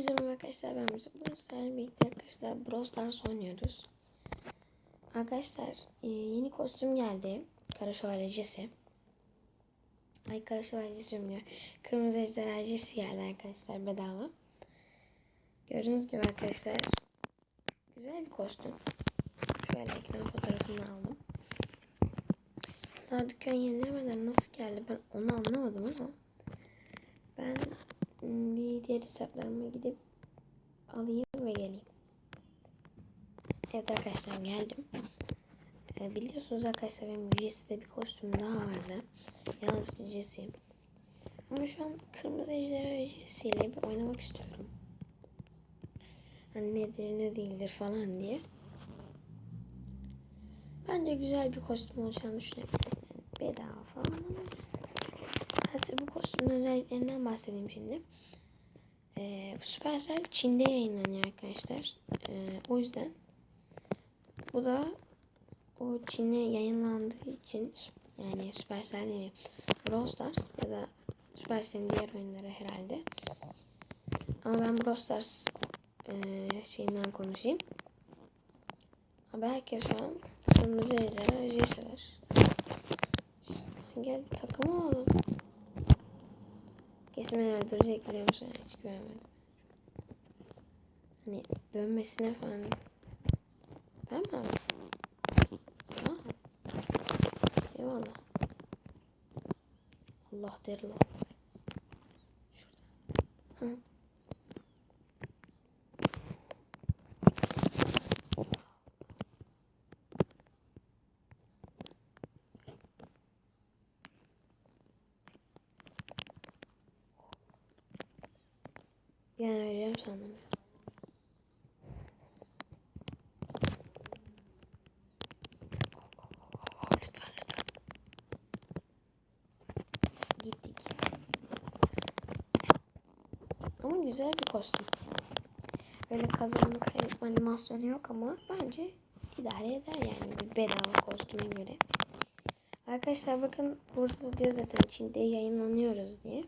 Hepinize arkadaşlar ben Musa. Bugün sizlerle birlikte arkadaşlar Brawl Stars oynuyoruz. Arkadaşlar e, yeni kostüm geldi. Kara Şövalyecisi. Ay Kara Şövalyecisi diyor. Kırmızı Ejderhacısı geldi arkadaşlar bedava. Gördüğünüz gibi arkadaşlar güzel bir kostüm. Şöyle ekran fotoğrafını aldım. Daha dükkan yenilemeden nasıl geldi ben onu anlamadım ama ben bir diğer hesaplarıma gidip alayım ve geleyim. Evet arkadaşlar geldim. Ee, biliyorsunuz arkadaşlar benim Jesse'de bir kostüm daha vardı. Yalnız Jesse'yim. Ama şu an Kırmızı Ejderha Jesse ile bir oynamak istiyorum. Hani nedir ne değildir falan diye. Bence güzel bir kostüm olacağını düşünüyorum. Yani bedava falan ama bu kostümün özelliklerinden bahsedeyim şimdi. Ee, Supercell Çin'de yayınlanıyor arkadaşlar. Ee, o yüzden bu da o Çin'e yayınlandığı için yani Supercell değil mi? Brawl Stars ya da Supercell'in diğer oyunları herhalde. Ama ben Brawl Stars e, şeyinden konuşayım. Ama herkes şu an kırmızı ejderha ücreti var. Gel takımı alalım. Kesin beni öldürecek biliyor musun? Hiç güvenmedim. Hani dönmesine falan. Aldım? Sağ. Eyvallah. Allah deri. Şurada. Hı. An öleceğim sandım. Lütfen lütfen. Gittik. Ama güzel bir kostüm. Böyle kazanma kaybetme animasyonu yok ama bence idare eder yani bir bedava kostüme göre. Arkadaşlar bakın burada da diyor zaten Çin'de yayınlanıyoruz diye.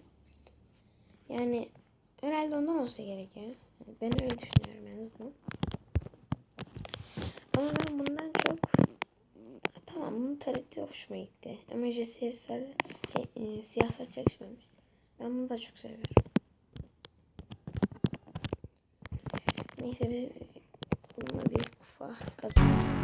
Yani Herhalde ondan olsa gerek. Ben öyle düşünüyorum en azından. Ama ben bundan çok tamam bunun tarihte hoşuma gitti. Ama sarı şey, e, siyah saç yakışmamış. Ben bunu da çok seviyorum. Neyse biz bununla bir kupa kazanalım.